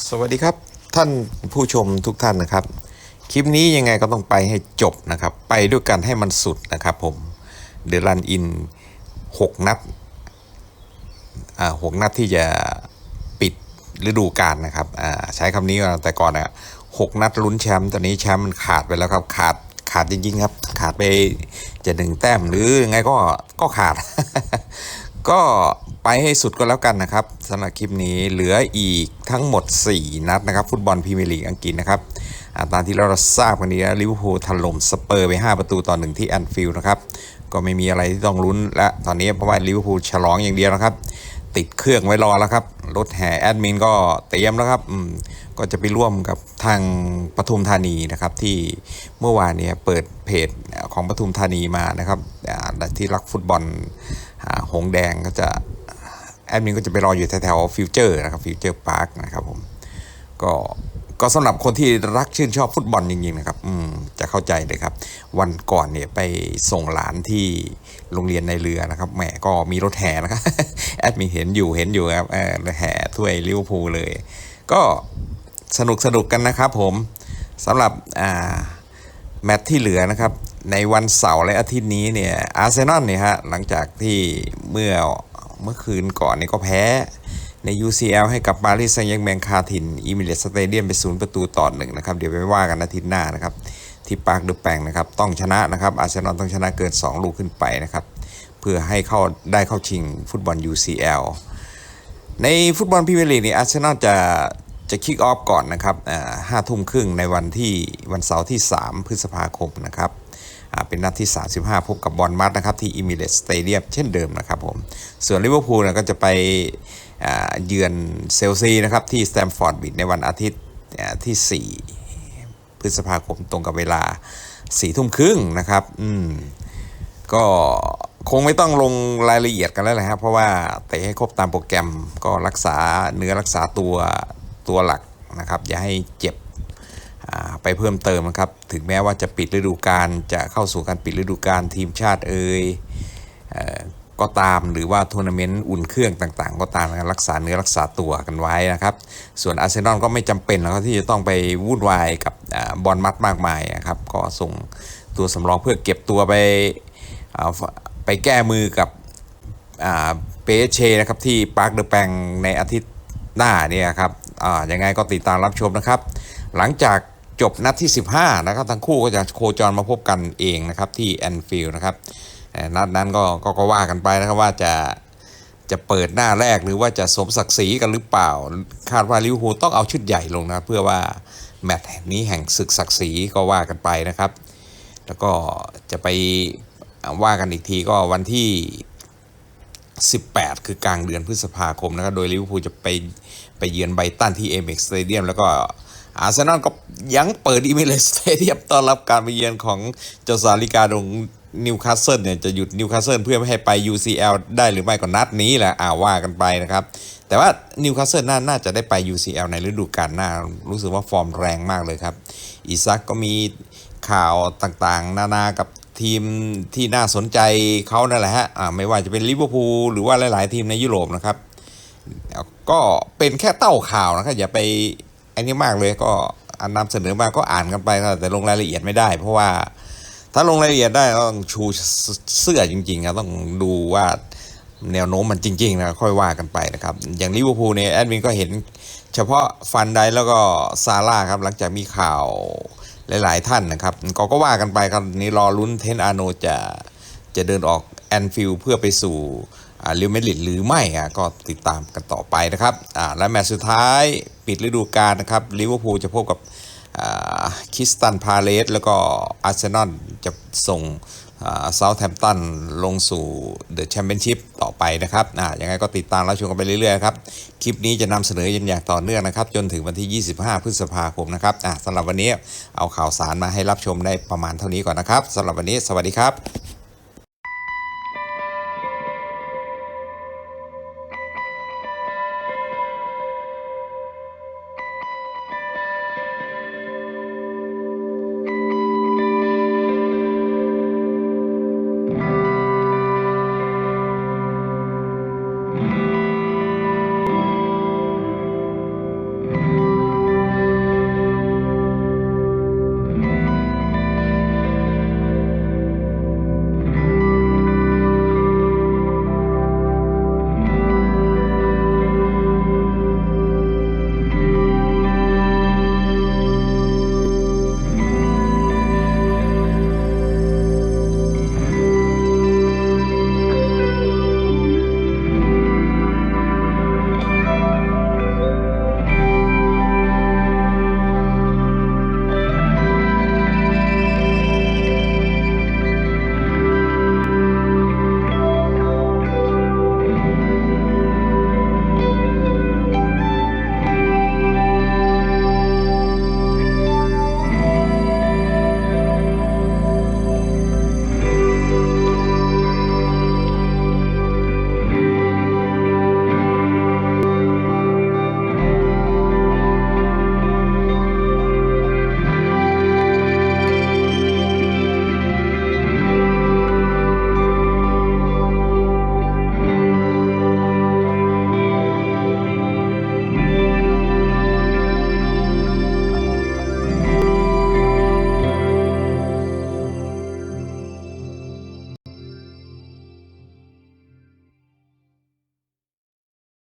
สวัสดีครับท่านผู้ชมทุกท่านนะครับ คลิปนี้ยังไงก็ต้องไปให้จบนะครับ ไปด้วยกันให้มันสุดนะครับผมเดลันอินหกนัดอ่าหกนัดที่จะปิดฤดูกาลนะครับอ่าใช้คำนี้แต่ก่อนอะหกนัดลุ้นแชมป์ตอนนี้แชมป์มันขาดไปแล้วครับขาดขาดจริงๆครับ ขาดไปจะหนึ่งแต้มหรือยังไงก็ก็ขาด ก็ ไปให้สุดก็แล้วกันนะครับสำหรับคลิปนี้เหลืออีกทั้งหมด 4 นัดนะครับ ฟุตบอลพรีเมียร์ลีกอังกฤษนะครับตามที่เราทราบกันนี้นะลิเวอร์พูลถล่มสเปอร์ไป 5 ประตูต่อหนึ่งที่แอนฟิลด์นะครับ ก็ไม่มีอะไรที่ต้องลุ้นและตอนนี้เพราะว่าลิเวอร์พูลฉลองอย่างเดียวนะครับ ติดเครื่องไว้รอแล้วครับ รถแห่แอดมินก็เตรียมแล้วครับก็จะไปร่วมกับทางปทุมธานีนะครับที่เมื่อวานเนี่ยเปิดเพจของปทุมธานีมานะครับที่รักฟุตบอลหงแดงก็จะ แอดมินก็จะไปรออยู่แถวๆฟิวเจอร์นะครับฟิวเจอร์พาร์คนะครับผมก็ก็สำหรับคนที่รักชื่นชอบฟุตบอลจริงๆนะครับ อืม จะเข้าใจเลยครับ วันก่อนเนี่ยไปส่งหลานที่โรงเรียนในเรือนะครับ แหมก็มีรถแห่นะครับ แอดมินเห็นอยู่เห็นอยู่ครับเออแห่ถ้วยลิเวอร์พูลเลย ก็สนุกสนุกกันนะครับผมสำหรับอ่าแมตช์ที่เหลือนะครับ ในวันเสาร์และอาทิตย์นี้เนี่ยอาร์เซนอลเนี่ยฮะหลังจากที่เมื่อ เมื่อคืนก่อนนี่ก็แพ้ใน UCL ให้กับปารีสแซงต์แชร์แมงคาทินอิมิเลตสเตเดียมไปศูนย์ประตูต่อหนึ่งนะครับ เดี๋ยวไปว่ากันอาทิตย์หน้านะครับ ที่ปาร์คเดอะแปงนะครับ ต้องชนะนะครับอาร์เซนอลต้องชนะเกิน 2 ลูกขึ้นไปนะครับ เพื่อให้เข้าได้เข้าชิงฟุตบอล UCL ในฟุตบอลพรีเมียร์ลีกนี่อาร์เซนอลจะจะคิกออฟก่อนนะครับห้าทุ่มครึ่งในวันที่วันเสาร์ที่ 3 พฤษภาคมนะครับ เป็นนัดที่ 35 พบกับบอลมัดนะครับที่อิมิเลตสเตเดียมเช่นเดิมนะครับผม ส่วนลิเวอร์พูลนะก็จะไปเยือนเซลซีนะครับที่สแตมฟอร์ดบิดในวันอาทิตย์ที่ 4 พฤษภาคมตรงกับเวลา4ทุ่มครึ่งนะครับอืมก็คงไม่ต้องลงรายละเอียดกันแล้วนะครับเพราะว่าเตะให้ครบตามโปรแกรมก็รักษาเนื้อรักษาตัวตัวหลักนะครับ อย่าให้เจ็บ ไปเพิ่มเติมนะครับ ถึงแม้ว่าจะปิดฤดูกาลจะเข้าสู่การปิดฤดูกาลทีมชาติเอ่ยก็ตามหรือว่าทัวร์นาเมนต์อุ่นเครื่องต่างๆ ก็ตามนะครับรักษาเนื้อรักษาตัวกันไว้นะครับ ส่วนอาร์เซนอลก็ไม่จำเป็นแล้วที่จะต้องไปวุ่นวายกับอบอลมัดมากมายนะครับ ก็ส่งตัวสำรองเพื่อเก็บตัวไปไปแก้มือกับเปเชนะครับที่ปาร์คเดอะแปงในอาทิตย์หน้าเนี่ยครับยังไงก็ติดตามรับชมนะครับ หลังจาก จบนัดที่ 15 นะครับ ทั้งคู่ก็จะโคจรมาพบกันเองนะครับที่แอนฟิลด์นะครับนัดนั้นก็ก็ก็ว่ากันไปนะครับว่าจะจะเปิดหน้าแรกหรือว่าจะสมศักดิ์ศรีกันหรือเปล่า คาดว่าลิเวอร์พูลต้องเอาชุดใหญ่ลงนะ เพื่อว่าแมตช์นี้แห่งศึกศักดิ์ศรีก็ว่ากันไปนะครับ แล้วก็จะไปว่ากันอีกทีก็วันที่ 18 คือกลางเดือนพฤษภาคมนะครับโดยลิเวอร์พูลจะไปไปเยือนไบตันที่เอเม็กซ์สเตเดียมแล้วก็ อาร์เซนอลก็ยังเปิดอีเมลสเตเดียมต้อนรับการไปเยือนของเจ้าสาริกาดงนิวคาสเซิลเนี่ยจะหยุดนิวคาสเซิลเพื่อไม่ให้ไป UCL ได้หรือไม่ก็นัดนี้แหละอ่าว่ากันไปนะครับ แต่ว่านิวคาสเซิลน่าน่าจะได้ไป UCL ในฤดูกาลหน้า รู้สึกว่าฟอร์มแรงมากเลยครับ อีซักก็มีข่าวต่างๆ นานากับทีมที่น่าสนใจเขานั่นแหละฮะอ่าไม่ว่าจะเป็นลิเวอร์พูลหรือว่าหลาย ๆ ทีมในยุโรปนะครับ ก็เป็นแค่เต้าข่าวนะครับอย่าไป อันนี้มากเลยก็อันนำเสนอมาก็อ่านกันไปแต่ลงรายละเอียดไม่ได้ เพราะว่าถ้าลงรายละเอียดได้ต้องชูเสื้อจริงๆครับต้องดูว่าแนวโน้มมันจริงๆนะค่อยว่ากันไปนะครับ อย่างลิเวอร์พูลเนี่ยแอดมินก็เห็นเฉพาะฟันไดแล้วก็ซาร่าครับหลังจากมีข่าวหลาย ๆ ท่านนะครับก็ก็ว่ากันไปครับนี่รอลุ้นเทนอาโนจะจะเดินออกแอนฟิลเพื่อไปสู่อ่าเรอัลเมดริดหรือไม่อะก็ติดตามกันต่อไปนะครับอ่าและแมตช์สุดท้าย ปิดฤดูกาลนะครับลิเวอร์พูลจะพบกับคิสตันพาเลสแล้วก็อาร์เซนอลจะส่งเซาท์แฮมป์ตันลงสู่เดอะแชมเปี้ยนชิพต่อไปนะครับอ่ายังไงก็ติดตามรับชมกันไปเรื่อยๆครับ คลิปนี้จะนำเสนอยันอย่างต่อเนื่องนะครับ จนถึงวันที่ 25 พฤษภาคมนะครับอ่าสำหรับวันนี้เอาข่าวสารมาให้รับชมได้ประมาณเท่านี้ก่อนนะครับสำหรับวันนี้สวัสดีครับ